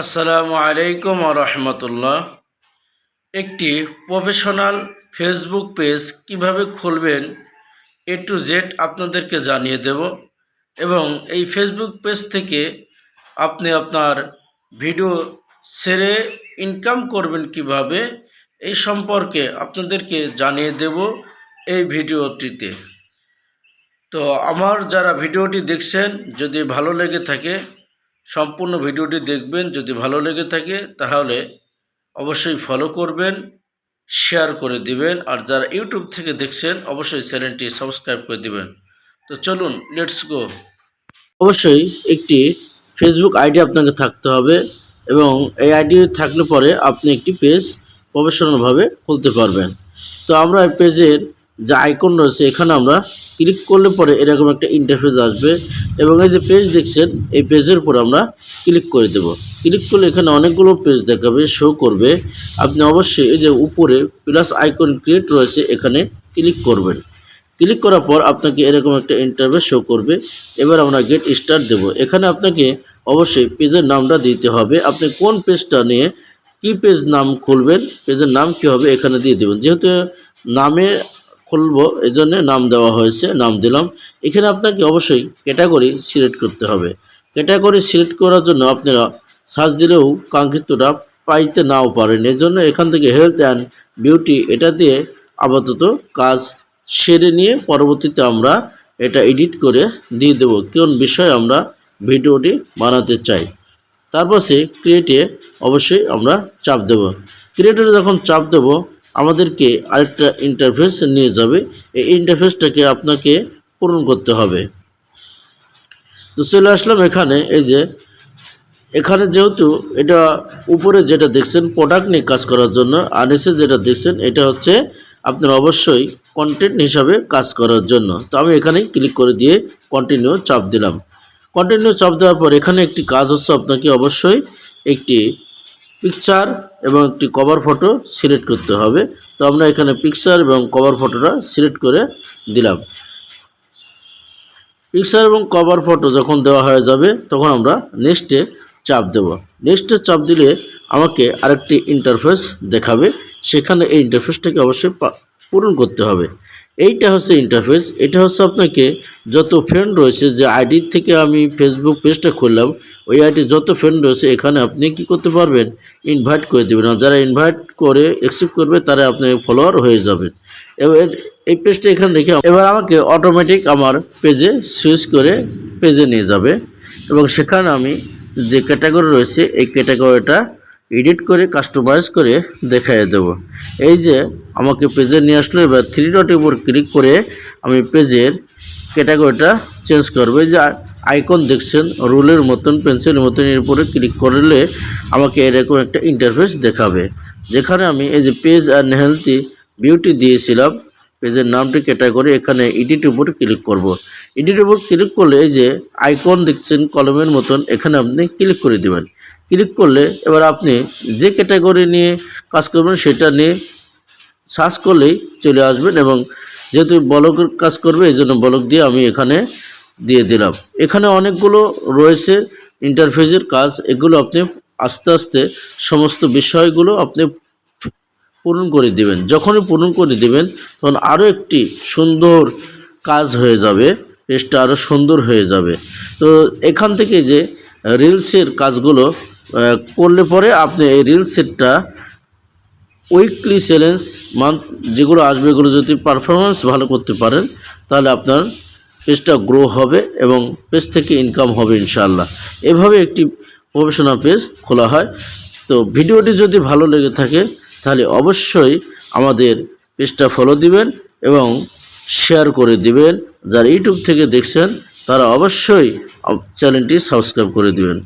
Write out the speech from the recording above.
আসসালামু আলাইকুম রহমতুল্লাহ। একটি প্রফেশনাল ফেসবুক পেজ কীভাবে খুলবেন এ টু জেড আপনাদেরকে জানিয়ে দেব এবং এই ফেসবুক পেজ থেকে আপনি আপনার ভিডিও ছেড়ে ইনকাম করবেন কীভাবে এই সম্পর্কে আপনাদেরকে জানিয়ে দেব এই ভিডিওটিতে। তো আমার যারা ভিডিওটি দেখছেন, যদি ভালো লেগে থাকে সম্পূর্ণ ভিডিওটি দেখবেন, যদি ভালো লেগে থাকে তাহলে অবশ্যই ফলো করবেন শেয়ার করে দিবেন, আর যারা ইউটিউব থেকে দেখছেন অবশ্যই চ্যানেলটি সাবস্ক্রাইব করে দিবেন। তো চলুন লেটস গো অবশ্যই একটি ফেসবুক আইডি আপনাকে থাকতে হবে এবং এই আইডি থাকলে পরে আপনি একটি পেজ প্রফেশনালভাবে খুলতে পারবেন। তো আমরা এই পেজের যে আইকন রয়েছে, এখানে আমরা ক্লিক করলে পরে এরকম একটা ইন্টারফেস আসবে এবং এই যে পেজ দেখছেন, এই পেজের উপর আমরা ক্লিক করে দেব। ক্লিক করলে এখানে অনেকগুলো পেজ দেখাবে শো করবে। আপনি অবশ্যই এই যে উপরে প্লাস আইকন ক্রিয়েট রয়েছে, এখানে ক্লিক করবেন। ক্লিক করার পর আপনাকে এরকম একটা ইন্টারভেস শো করবে। এবার আমরা গেট স্টার্ট দেব। এখানে আপনাকে অবশ্যই পেজের নামটা দিতে হবে। আপনি কোন পেজটা নিয়ে কি পেজ নাম খুলবেন পেজের নাম কী হবে, এখানে দিয়ে দেবেন। যেহেতু নামে খুলবো জন্য নাম দেওয়া হয়েছে, নাম দিলাম। এখানে আপনাকে অবশ্যই ক্যাটাগরি সিলেক্ট করতে হবে। ক্যাটাগরি সিলেক্ট করার জন্য আপনারা সার্চ দিলেও কাঙ্ক্ষিতটা পাইতে নাও পারেন। এজন্য এখান থেকে হেলথ অ্যান্ড বিউটি এটা দিয়ে আপাতত কাজ সেরে নিয়ে পরবর্তীতে আমরা এটা এডিট করে দিয়ে দেবো কোন বিষয়ে আমরা ভিডিওটি বানাতে চাই। তারপর সে ক্রিয়েটে অবশ্যই আমরা চাপ দেব। ক্রিয়েটে যখন চাপ দেব আমাদেরকে আরেকটা ইন্টারফেস নিয়ে যাবে। এই ইন্টারফেসটাকে আপনাকে পূরণ করতে হবে। তো চলে আসলাম এখানে, এই যে, এখানে যেহেতু এটা উপরে যেটা দেখছেন প্রোডাক্ট নিয়ে কাজ করার জন্য, আর নিচে যেটা দেখছেন, এটা হচ্ছে আপনার অবশ্যই কন্টেন্ট হিসাবে কাজ করার জন্য। তো আমি এখানে ক্লিক করে দিয়ে কন্টিনিউ চাপ দিলাম। কন্টিনিউ চাপ দেওয়ার পর এখানে একটি কাজ হচ্ছে আপনাকে অবশ্যই একটি পিকচার এবং একটি কভার ফটো সিলেক্ট করতে হবে। তো আমরা এখানে পিকচার এবং কভার ফটোটা সিলেক্ট করে দিলাম। পিকচার এবং কভার ফটো যখন দেওয়া হয়ে যাবে, তখন আমরা নেক্সটে চাপ দেব। নেক্সটে চাপ দিলে আমাকে আরেকটি ইন্টারফেস দেখাবে। সেখানে এই ইন্টারফেসটাকে অবশ্যই পূরণ করতে হবে। এইটা হচ্ছে ইন্টারফেস এটা হচ্ছে আপনাকে যত ফ্রেন্ড রয়েছে যে আইডি থেকে আমি ফেসবুক পেজটা খুললাম, ওই আইডি যত ফ্রেন্ড রয়েছে এখানে আপনি কি করতে পারবেন? ইনভাইট করে দেবেন। যারা ইনভাইট করে অ্যাকসেপ্ট করবে, তারা আপনি ফলোয়ার হয়ে যাবেন এবার এই পেজটা এখানে রেখে এবার আমাকে অটোমেটিক আমার পেজে সুইচ করে পেজে নিয়ে যাবে। এবং সেখানে আমি যে ক্যাটাগরি রয়েছে, এই ক্যাটাগরিটা এডিট করে কাস্টমাইজ করে দেখাই দেব। এই যে আমাকে পেজে নিয়ে আসলো, এবার থ্রি ডটের উপর ক্লিক করে আমি পেজের ক্যাটাগরিটা চেঞ্জ করব। এই যে আইকন দেখছেন, রুলের মতন পেন্সিলের মতন এর উপরে ক্লিক করলে আমাকে এরকম একটা ইন্টারফেস দেখাবে। যেখানে আমি এই যে পেজ অ্যান্ড হেলথি বিউটি দিয়েছিলাম, পেজের নামটি ক্যাটাগরি এখানে এডিট উপর ক্লিক করব। এডিট উপর ক্লিক করলে এই যে আইকন দেখছেন কলমের মতন, এখানে আপনি ক্লিক করে দেবেন। ক্লিক করলে এবার আপনি যে ক্যাটাগরি নিয়ে কাজ করবেন সেটা নিয়ে সার্চ করলেই চলে আসবেন এবং যেহেতু ব্লগের কাজ করবে, এই জন্য ব্লগ দিয়ে আমি এখানে দিয়ে দিলাম। এখানে অনেকগুলো রয়েছে ইন্টারফেসের কাজ, এগুলো আপনি আস্তে আস্তে সমস্ত বিষয়গুলো আপনি পূরণ করে দিবেন। যখনই পূরণ করে দিবেন, তখন আরও একটি সুন্দর কাজ হয়ে যাবে, পেজটা আরও সুন্দর হয়ে যাবে। তো এখান থেকে যে রিলসের কাজগুলো করলে পরে আপনি এই রিলসেরটা উইকলি চ্যালেঞ্জ মান্থ যেগুলো আসবে এগুলো যদি পারফরমেন্স ভালো করতে পারেন, তাহলে আপনার পেজটা গ্রো হবে এবং পেজ থেকে ইনকাম হবে ইনশাআল্লাহ। এভাবে একটি প্রফেশনাল পেজ খোলা হয়। তো ভিডিওটি যদি ভালো লেগে থাকে, তাহলে অবশ্যই আমাদের পেজটা ফলো দিবেন এবং শেয়ার করে দিবেন। যারা ইউটিউব থেকে দেখছেন, তারা অবশ্যই চ্যানেলটি সাবস্ক্রাইব করে দিবেন।